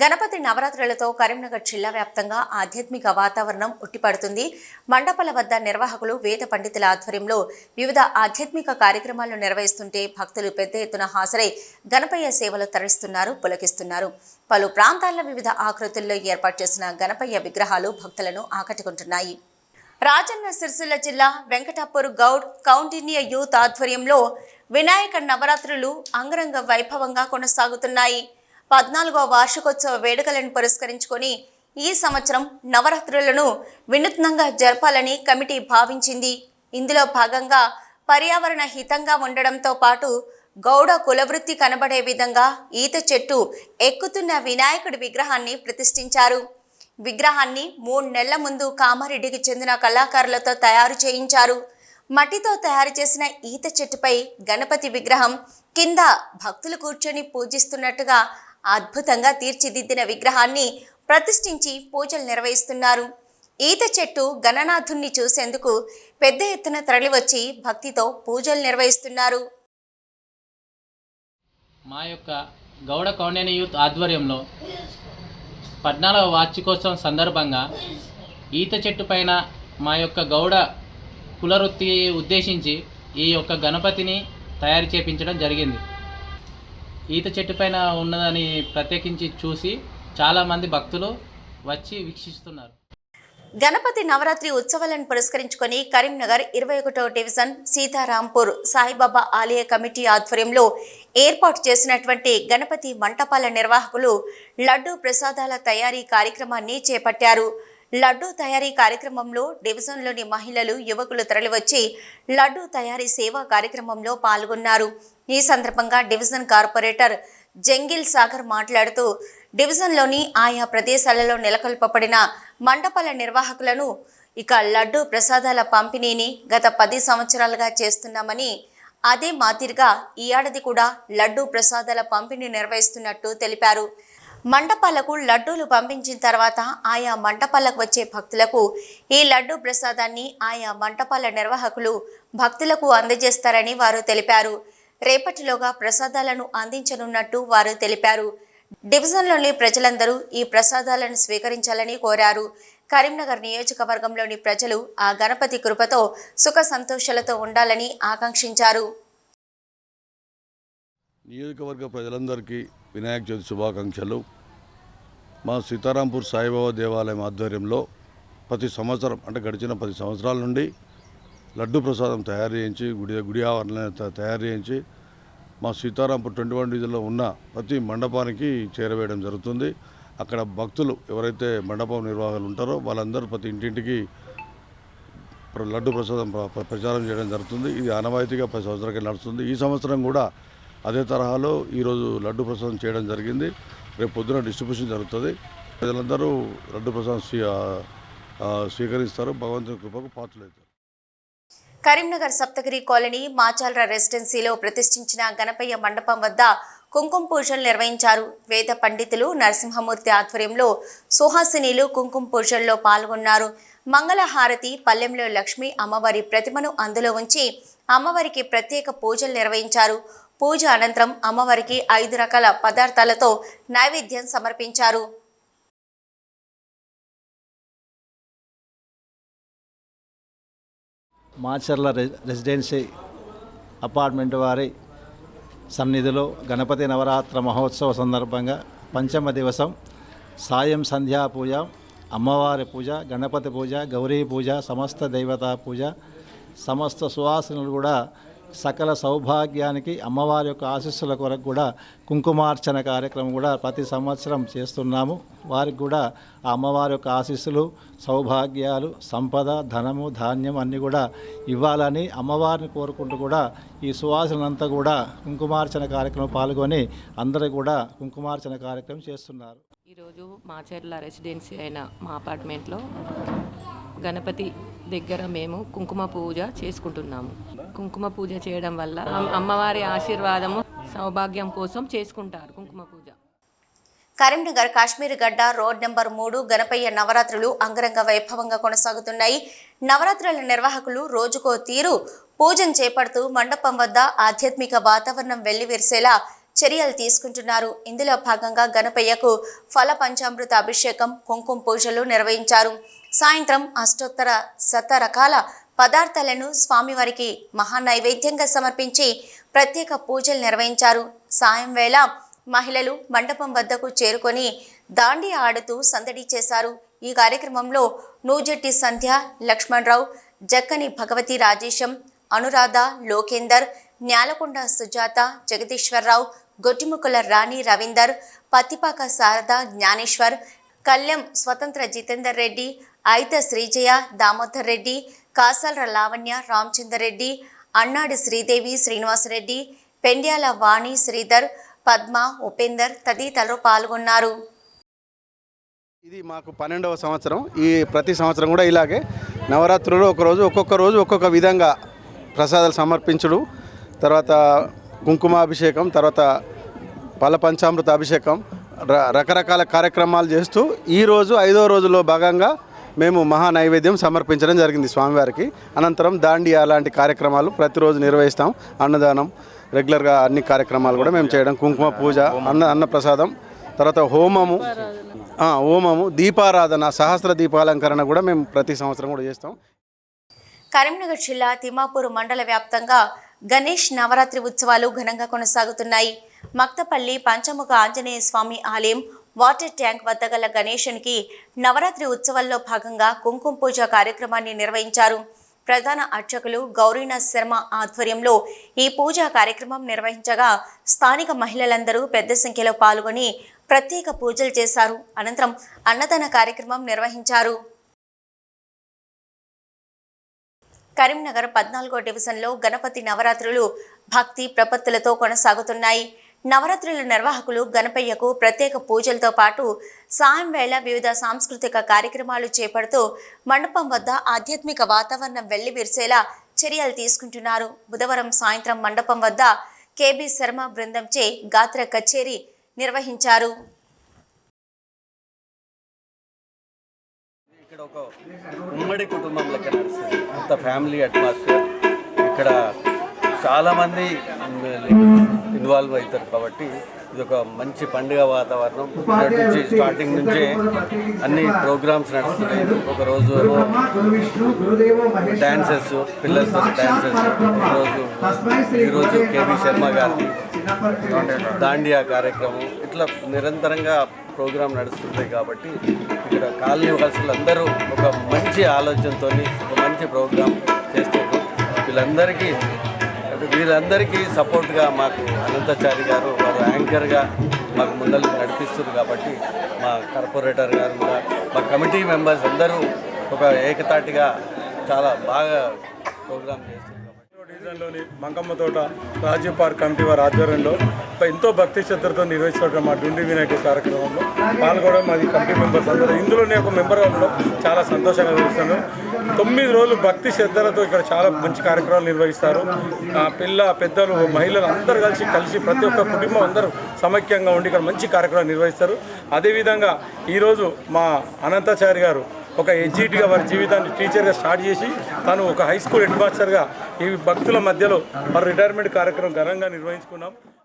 గణపతి నవరాత్రులతో కరీంనగర్ జిల్లా వ్యాప్తంగా ఆధ్యాత్మిక వాతావరణం ఉట్టిపడుతుంది. మండపాల వద్ద నిర్వాహకులు వేద పండితుల ఆధ్వర్యంలో వివిధ ఆధ్యాత్మిక కార్యక్రమాలు నిర్వహిస్తుంటే భక్తులు పెద్ద ఎత్తున హాజరై గణపయ్య సేవలు తరలిస్తున్నారు పులకిస్తున్నారు. పలు ప్రాంతాల్లో వివిధ ఆకృతుల్లో ఏర్పాటు చేసిన గణపయ్య విగ్రహాలు భక్తులను ఆకట్టుకుంటున్నాయి. రాజన్న సిరిసిల్ల జిల్లా వెంకటాపూర్ గౌడ్ కౌండిన్య యూత్ ఆధ్వర్యంలో వినాయక నవరాత్రులు అంగరంగ వైభవంగా కొనసాగుతున్నాయి. పద్నాలుగో వార్షికోత్సవ వేడుకలను పురస్కరించుకొని ఈ సంవత్సరం నవరాత్రులను వినూత్నంగా జరపాలని కమిటీ భావించింది. ఇందులో భాగంగా పర్యావరణ హితంగా ఉండడంతో పాటు గౌడ కులవృత్తి కనబడే విధంగా ఈత చెట్టు ఎక్కుతున్న వినాయకుడి విగ్రహాన్ని ప్రతిష్ఠించారు. విగ్రహాన్ని మూడు నెలల ముందు కామారెడ్డికి చెందిన కళాకారులతో తయారు చేయించారు. మట్టితో తయారు చేసిన ఈత చెట్టుపై గణపతి విగ్రహం కింద భక్తులు కూర్చొని పూజిస్తున్నట్టుగా అద్భుతంగా తీర్చిదిద్దిన విగ్రహాన్ని ప్రతిష్ఠించి పూజలు నిర్వహిస్తున్నారు. ఈత చెట్టు గణనాథుణ్ణి చూసేందుకు పెద్ద ఎత్తున తరలివచ్చి భక్తితో పూజలు నిర్వహిస్తున్నారు. మా యొక్క గౌడ కౌండేని యూత్ ఆధ్వర్యంలో పద్నాలుగవ వార్షికోత్సవం సందర్భంగా ఈత చెట్టు పైన మా యొక్క గౌడ కులవృత్తి ఉద్దేశించి ఈ యొక్క గణపతిని తయారు చేపించడం జరిగింది. ఈత చెట్టు పైన ఉన్నదని ప్రత్యేకించి చూసి చాలామంది భక్తులు వచ్చి వీక్షిస్తున్నారు. గణపతి నవరాత్రి ఉత్సవాలను పురస్కరించుకొని కరీంనగర్ ఇరవై ఒకటో డివిజన్ సీతారాంపూర్ సాయిబాబా ఆలయ కమిటీ ఆధ్వర్యంలో ఏర్పాటు చేసినటువంటి గణపతి మంటపాల నిర్వాహకులు లడ్డూ ప్రసాదాల తయారీ కార్యక్రమాన్ని చేపట్టారు. లడ్డూ తయారీ కార్యక్రమంలో డివిజన్లోని మహిళలు యువకులు తరలివచ్చి లడ్డూ తయారీ సేవా కార్యక్రమంలో పాల్గొన్నారు. ఈ సందర్భంగా డివిజన్ కార్పొరేటర్ జంగిల్ సాగర్ మాట్లాడుతూ డివిజన్లోని ఆయా ప్రదేశాలలో నెలకొల్పబడిన మండపాల నిర్వాహకులను ఇక లడ్డు ప్రసాదాల పంపిణీని గత పది సంవత్సరాలుగా చేస్తున్నామని అదే మాదిరిగా ఈ ఏడాది కూడా లడ్డు ప్రసాదాల పంపిణీ నిర్వహిస్తున్నట్టు తెలిపారు. మండపాలకు లడ్డూలు పంపించిన తర్వాత ఆయా మంటపాలకు వచ్చే భక్తులకు ఈ లడ్డూ ప్రసాదాన్ని ఆయా మంటపాల నిర్వాహకులు భక్తులకు అందజేస్తారని వారు తెలిపారు. రేపటిలోగా ప్రసాదాలను అందించనున్నట్టు వారు తెలిపారు. డివిజన్లోని ప్రజలందరూ ఈ ప్రసాదాలను స్వీకరించాలని కోరారు. కరీంనగర్ నియోజకవర్గంలోని ప్రజలు ఆ గణపతి కృపతో సుఖ సంతోషాలతో ఉండాలని ఆకాంక్షించారు. నియోజకవర్గ ప్రజలందరికీ వినాయక చవితి శుభాకాంక్షలు. మా సీతారాంపూర్ సాయిబాబా దేవాలయం ఆధ్వర్యంలో ప్రతి సంవత్సరం అంటే గడిచిన పది సంవత్సరాల నుండి లడ్డు ప్రసాదం తయారు చేయించి గుడి గుడి ఆవరణ తయారు చేయించి మా సీతారాంపూర్ ట్వంటీ వన్ డివిజన్లో ఉన్న ప్రతి మండపానికి చేరవేయడం జరుగుతుంది. అక్కడ భక్తులు ఎవరైతే మండపం నిర్వాహకులు ఉంటారో వాళ్ళందరూ ప్రతి ఇంటింటికి లడ్డు ప్రసాదం ప్రచారం చేయడం జరుగుతుంది. ఇది ఆనవాయితీగా పది సంవత్సరాలకి నడుస్తుంది. ఈ సంవత్సరం కూడా అదే తరహాలో ఈరోజు లడ్డు ప్రసాదం చేయడం జరిగింది. రేపు పొద్దున డిస్ట్రిబ్యూషన్ జరుగుతుంది. ప్రజలందరూ లడ్డు ప్రసాదం స్వీ స్వీకరిస్తారు. భగవంతుని కృపకు పాత్రలవుతారు కరీంనగర్ సప్తగిరి కాలనీ మాచాల్ర రెసిడెన్సీలో ప్రతిష్ఠించిన గణపయ్య మండపం వద్ద కుంకుమ పూజలు నిర్వహించారు. వేద పండితులు నరసింహమూర్తి ఆధ్వర్యంలో సుహాసినీలు కుంకుమ పూజల్లో పాల్గొన్నారు. మంగళహారతి పల్లెంలో లక్ష్మి అమ్మవారి ప్రతిమను అందులో ఉంచి అమ్మవారికి ప్రత్యేక పూజలు నిర్వహించారు. పూజ అనంతరం అమ్మవారికి ఐదు రకాల పదార్థాలతో నైవేద్యం సమర్పించారు. మాచర్ల రె- రెసిడెన్సీ అపార్ట్మెంట్ వారి సన్నిధిలో గణపతి నవరాత్ర మహోత్సవ సందర్భంగా పంచమ దివసం సాయం సంధ్యా పూజ అమ్మవారి పూజ గణపతి పూజ గౌరీ పూజ సమస్త దేవతా పూజ సమస్త సువాసనలు కూడా సకల సౌభాగ్యానికి అమ్మవారి యొక్క ఆశీస్సుల కొరకు కూడా కుంకుమార్చన కార్యక్రమం కూడా ప్రతి సంవత్సరం చేస్తున్నాము. వారికి కూడా ఆ అమ్మవారి యొక్క ఆశీస్సులు సౌభాగ్యాలు సంపద ధనము ధాన్యం అన్నీ కూడా ఇవ్వాలని అమ్మవారిని కోరుకుంటూ కూడా ఈ సువాసనంతా కూడా కుంకుమార్చన కార్యక్రమం పాల్గొని అందరూ కూడా కుంకుమార్చన కార్యక్రమం చేస్తున్నారు. ఈరోజు మాచర్ల రెసిడెన్సీ అయిన మా అపార్ట్మెంట్లో గణపతి దగ్గర మేము కుంకుమ పూజ చేసుకుంటున్నాము. కుంకుమ పూజ చేయడం వల్ల అమ్మవారి ఆశీర్వాదము సౌభాగ్యం కోసం చేసుకుంటారు కుంకుమ పూజ. కరీంనగర్ కాశ్మీర్ గడ్డ రోడ్ నెంబర్ మూడు గణపయ్య నవరాత్రులు అంగరంగ వైభవంగా కొనసాగుతున్నాయి. నవరాత్రుల నిర్వాహకులు రోజుకో తీరు పూజను చేపడుతూ మండపం వద్ద ఆధ్యాత్మిక వాతావరణం వెల్లివిరిసేలా చర్యలు తీసుకుంటున్నారు. ఇందులో భాగంగా గణపయ్యకు ఫల పంచామృత అభిషేకం కుంకుమ పూజలు నిర్వహించారు. సాయంత్రం అష్టోత్తర శత రకాల పదార్థాలను స్వామివారికి మహానైవేద్యంగా సమర్పించి ప్రత్యేక పూజలు నిర్వహించారు. సాయం వేళ మహిళలు మండపం వద్దకు చేరుకొని దాండి ఆడుతూ సందడి చేశారు. ఈ కార్యక్రమంలో నూజెట్టి సంధ్య లక్ష్మణరావు జక్కని భగవతి రాజేశం అనురాధ లోకేందర్ న్యాలకొండ సుజాత జగదీశ్వరరావు గొట్టిముకుల రాణి రవీందర్ పత్తిపాక శారద జ్ఞానేశ్వర్ కళ్యం స్వతంత్ర జితేందర్ రెడ్డి ఐత శ్రీజయ దామోదర్ రెడ్డి కాసల్ర లావణ్య రామచందర్ రెడ్డి అన్నాడి శ్రీదేవి శ్రీనివాసరెడ్డి పెండ్యాల వాణి శ్రీధర్ పద్మ ఉపేందర్ తదితరులు పాల్గొన్నారు. ఇది మాకు పన్నెండవ సంవత్సరం. ఈ ప్రతి సంవత్సరం కూడా ఇలాగే నవరాత్రులు ఒకరోజు ఒక్కొక్క రోజు ఒక్కొక్క విధంగా ప్రసాదాలు సమర్పించుడు. తర్వాత కుంకుమాభిషేకం తర్వాత పల పంచామృత అభిషేకం రకరకాల కార్యక్రమాలు చేస్తూ ఈరోజు ఐదో రోజులో భాగంగా మేము మహా నైవేద్యం సమర్పించడం జరిగింది స్వామివారికి. అనంతరం దాండియా లాంటి కార్యక్రమాలు ప్రతిరోజు నిర్వహిస్తాం. అన్నదానం రెగ్యులర్గా అన్ని కార్యక్రమాలు కూడా మేము చేయడం. కుంకుమ పూజ అన్న అన్నప్రసాదం తర్వాత హోమము హోమము దీపారాధన సహస్ర దీపాలంకరణ కూడా మేము ప్రతి సంవత్సరం కూడా చేస్తాం. కరీంనగర్ జిల్లా తిమ్మాపూర్ మండల వ్యాప్తంగా గణేష్ నవరాత్రి ఉత్సవాలు ఘనంగా కొనసాగుతున్నాయి. మక్తపల్లి పంచముఖ ఆంజనేయ స్వామి ఆలయం వాటర్ ట్యాంక్ వద్ద గల గణేశునికి నవరాత్రి ఉత్సవాల్లో భాగంగా కుంకుమ పూజ కార్యక్రమాన్ని నిర్వహించారు. ప్రధాన అర్చకులు గౌరీనాథ్ శర్మ ఆధ్వర్యంలో ఈ పూజా కార్యక్రమం నిర్వహించగా స్థానిక మహిళలందరూ పెద్ద సంఖ్యలో పాల్గొని ప్రత్యేక పూజలు చేశారు. అనంతరం అన్నదాన కార్యక్రమం నిర్వహించారు. కరీంనగర్ పద్నాలుగో డివిజన్లో గణపతి నవరాత్రులు భక్తి ప్రపత్తులతో కొనసాగుతున్నాయి. నవరాత్రుల నిర్వాహకులు గణపయ్యకు ప్రత్యేక పూజలతో పాటు సాయం వేళ వివిధ సాంస్కృతిక కార్యక్రమాలు చేపడుతూ మండపం వద్ద ఆధ్యాత్మిక వాతావరణం వెళ్ళివిరిసేలా చర్యలు తీసుకుంటున్నారు. బుధవారం సాయంత్రం మండపం వద్ద కేబీ శర్మ బృందంచే గాత్ర కచేరీ నిర్వహించారు. ఇక్కడ ఒక ఉమ్మడి కుటుంబం లెక్క నడుస్తుంది. అంత ఫ్యామిలీ అట్మాస్ఫియర్. ఇక్కడ చాలామంది ఇన్వాల్వ్ అవుతారు. కాబట్టి ఇది ఒక మంచి పండుగ వాతావరణం. ఇక్కడ నుంచి స్టార్టింగ్ నుంచే అన్ని ప్రోగ్రామ్స్ నడుస్తున్నాయి. ఒకరోజు డ్యాన్సెస్ పిల్లలతో డ్యాన్సెస్ ఈరోజు ఈరోజు కేవీ శర్మ గారి దాండియా కార్యక్రమం. ఇట్లా నిరంతరంగా ప్రోగ్రాం నడుస్తుంది కాబట్టి ఇక్కడ కాలనీ వాసులందరూ ఒక మంచి ఆలోచనతో ఒక మంచి ప్రోగ్రాం చేస్తున్నారు. వీళ్ళందరికీ వీళ్ళందరికీ సపోర్ట్గా మాకు అనంతచారి గారు వారు యాంకర్గా మాకు ముందలు నడిపిస్తుంది కాబట్టి మా కార్పొరేటర్ గారు కూడా మా కమిటీ మెంబర్స్ అందరూ ఒక ఏకతాటిగా చాలా బాగా ప్రోగ్రాం చేస్తున్నారు. ఆధ్వర్యంలోని మంగమ్మ మంకమ్మ తోట రాజీవ్ పార్క్ కమిటీ వారి ఆధ్వర్యంలో ఎంతో భక్తి శ్రద్ధలతో నిర్వహిస్తున్న మా డుండి వినాయక కార్యక్రమంలో పాల్గొనడం మాది కమిటీ మెంబర్స్ అందరూ. ఇందులోనే ఒక మెంబర్ ఉండడం చాలా సంతోషంగా చూస్తున్నాను తొమ్మిది రోజులు భక్తి శ్రద్ధలతో ఇక్కడ చాలా మంచి కార్యక్రమాలు నిర్వహిస్తారు. ఆ, పిల్ల పెద్దలు మహిళలు అందరూ కలిసి కలిసి ప్రతి ఒక్క కుటుంబం అందరూ సమైక్యంగా ఉండి ఇక్కడ మంచి కార్యక్రమాలు నిర్వహిస్తారు. అదేవిధంగా ఈరోజు మా అనంతాచారి గారు ఒక ఎడ్జిట్గా వారి జీవితాన్ని టీచర్గా స్టార్ట్ చేసి తను ఒక హై స్కూల్ హెడ్ మాస్టర్గా ఈ భక్తుల మధ్యలో వారి రిటైర్మెంట్ కార్యక్రమం ఘనంగా నిర్వహించుకున్నాం.